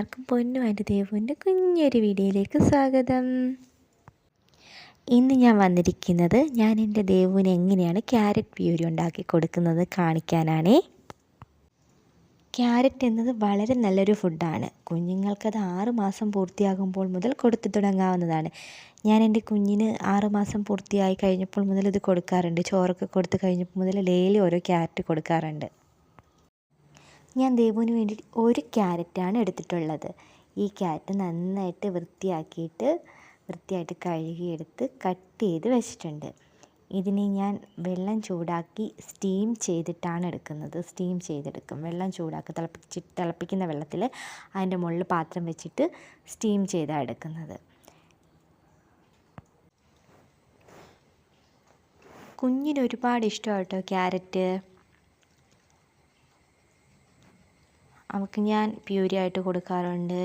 എല്ലാവർക്കും പൊന്നു എന്റെ ദേവുവിന്റെ കുഞ്ഞൊരു വീഡിയോയിലേക്ക് സ്വാഗതം. ഇന്ന് ഞാൻ വന്നിരിക്കുന്നത് ഞാൻ എന്റെ ദേവുവിന് എങ്ങനെയാണ് ക്യാരറ്റ് പ്യൂരി ഉണ്ടാക്കി കൊടുക്കുന്നത് കാണിക്കാനാണേ. ക്യാരറ്റ് എന്നത് വളരെ നല്ലൊരു ഫുഡാണ്. കുഞ്ഞുങ്ങൾക്കത് ആറുമാസം പൂർത്തിയാകുമ്പോൾ മുതൽ കൊടുത്തു തുടങ്ങാവുന്നതാണ്. ഞാൻ എന്റെ കുഞ്ഞിന് ആറുമാസം പൂർത്തിയായി കഴിഞ്ഞപ്പോൾ മുതൽ ഇത് കൊടുക്കാറുണ്ട്. ചോറൊക്കെ കൊടുത്തു കഴിഞ്ഞപ്പോൾ മുതൽ ഡെയിലി ഓരോ ക്യാരറ്റ് കൊടുക്കാറുണ്ട്. ഞാൻ ദേവുവിന് വേണ്ടി ഒരു ക്യാരറ്റാണ് എടുത്തിട്ടുള്ളത്. ഈ ക്യാരറ്റ് നന്നായിട്ട് വൃത്തിയാക്കിയിട്ട് വൃത്തിയായിട്ട് കഴുകിയെടുത്ത് കട്ട് ചെയ്ത് വെച്ചിട്ടുണ്ട്. ഇതിനെ ഞാൻ വെള്ളം ചൂടാക്കി സ്റ്റീം ചെയ്തിട്ടാണ് എടുക്കുന്നത്. സ്റ്റീം ചെയ്തെടുക്കും. വെള്ളം ചൂടാക്കി തിളപ്പിച്ച് തിളപ്പിക്കുന്ന വെള്ളത്തിൽ അതിന്റെ മുകളിൽ പാത്രം വെച്ചിട്ട് സ്റ്റീം ചെയ്താണ് എടുക്കുന്നത്. കുഞ്ഞിന് ഒരുപാട് ഇഷ്ടമാണ് കേട്ടോ ക്യാരറ്റ്. അവൾക്ക് ഞാൻ പ്യൂരി ആയിട്ട് കൊടുക്കാറുണ്ട്.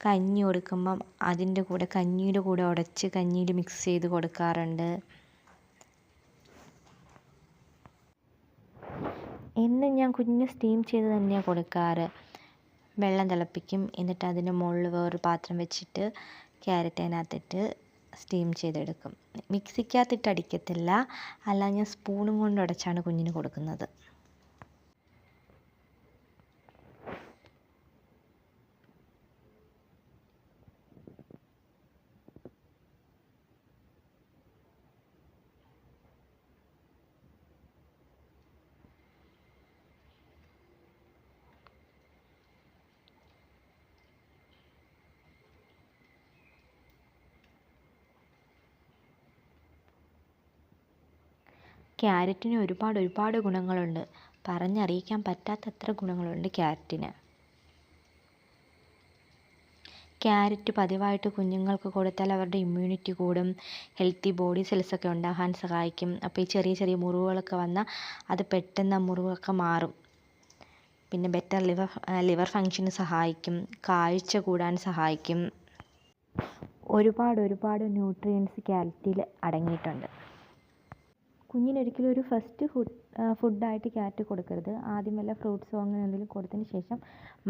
കഞ്ഞി കൊടുക്കുമ്പം അതിന്റെ കൂടെ കഞ്ഞിയുടെ കൂടെ ഉടച്ച് കഞ്ഞിയിൽ മിക്സ് ചെയ്ത് കൊടുക്കാറുണ്ട്. എന്നും ഞാൻ കുഞ്ഞ് സ്റ്റീം ചെയ്ത് തന്നെയാണ് കൊടുക്കാറ്. വെള്ളം തിളപ്പിക്കും. എന്നിട്ട് അതിന്റെ മുകളിൽ വേറൊരു പാത്രം വെച്ചിട്ട് ക്യാരറ്റ് അതിനകത്തിട്ട് സ്റ്റീം ചെയ്തെടുക്കും. മിക്സിക്കകത്തിട്ട് അടിക്കത്തില്ല. അല്ല ഞാൻ സ്പൂണും കൊണ്ട് ഉടച്ചാണ് കുഞ്ഞിന് കൊടുക്കുന്നത്. ക്യാരറ്റിന് ഒരുപാട് ഒരുപാട് ഗുണങ്ങളുണ്ട്. പറഞ്ഞറിയിക്കാൻ പറ്റാത്തത്ര ഗുണങ്ങളുണ്ട് ക്യാരറ്റിന്. ക്യാരറ്റ് പതിവായിട്ട് കുഞ്ഞുങ്ങൾക്ക് കൊടുത്താൽ അവരുടെ ഇമ്മ്യൂണിറ്റി കൂടും ഹെൽത്തി ബോഡി സെൽസൊക്കെ ഉണ്ടാകാൻ സഹായിക്കും. അപ്പോൾ ഈ ചെറിയ ചെറിയ മുറിവുകളൊക്കെ വന്നാൽ അത് പെട്ടെന്ന് മുറിവൊക്കെ മാറും. പിന്നെ ബെറ്റർ ലിവർ ലിവർ ഫങ്ഷന് സഹായിക്കും കാഴ്ച കൂടാൻ സഹായിക്കും. ഒരുപാട് ഒരുപാട് ന്യൂട്രിയൻസ് ക്യാരറ്റിൽ അടങ്ങിയിട്ടുണ്ട്. കുഞ്ഞിനൊരിക്കലും ഒരു ഫസ്റ്റ് ഫുഡ് ഫുഡായിട്ട് ക്യാരറ്റ് കൊടുക്കരുത്. ആദ്യം വല്ല ഫ്രൂട്ട്സോ അങ്ങനെ എന്തെങ്കിലും കൊടുത്തതിന് ശേഷം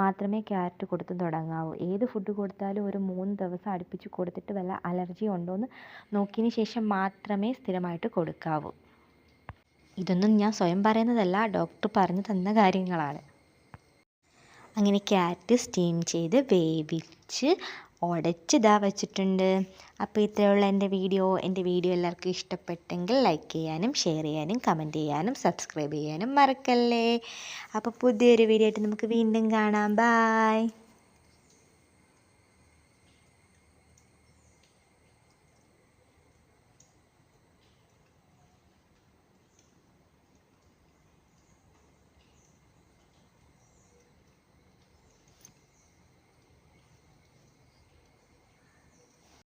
മാത്രമേ ക്യാരറ്റ് കൊടുത്ത് തുടങ്ങാവൂ. ഏത് ഫുഡ് കൊടുത്താലും ഒരു മൂന്ന് ദിവസം അടുപ്പിച്ച് കൊടുത്തിട്ട് വല്ല അലർജി ഉണ്ടോ എന്ന് നോക്കിയതിന് ശേഷം മാത്രമേ സ്ഥിരമായിട്ട് കൊടുക്കാവൂ. ഇതൊന്നും ഞാൻ സ്വയം പറയുന്നതല്ല ഡോക്ടർ പറഞ്ഞു തന്ന കാര്യങ്ങളാണ്. അങ്ങനെ ക്യാരറ്റ് സ്റ്റീം ചെയ്ത് വേവിച്ച് ഉടച്ച് ഇതാ വെച്ചിട്ടുണ്ട്. അപ്പോൾ ഇത്രയുള്ള എന്റെ വീഡിയോ എന്റെ വീഡിയോ എല്ലാവർക്കും ഇഷ്ടപ്പെട്ടെങ്കിൽ ലൈക്ക് ചെയ്യാനും ഷെയർ ചെയ്യാനും കമന്റ് ചെയ്യാനും സബ്സ്ക്രൈബ് ചെയ്യാനും മറക്കല്ലേ. അപ്പോൾ പുതിയൊരു വീഡിയോ ആയിട്ട് നമുക്ക് വീണ്ടും കാണാം. ബായ്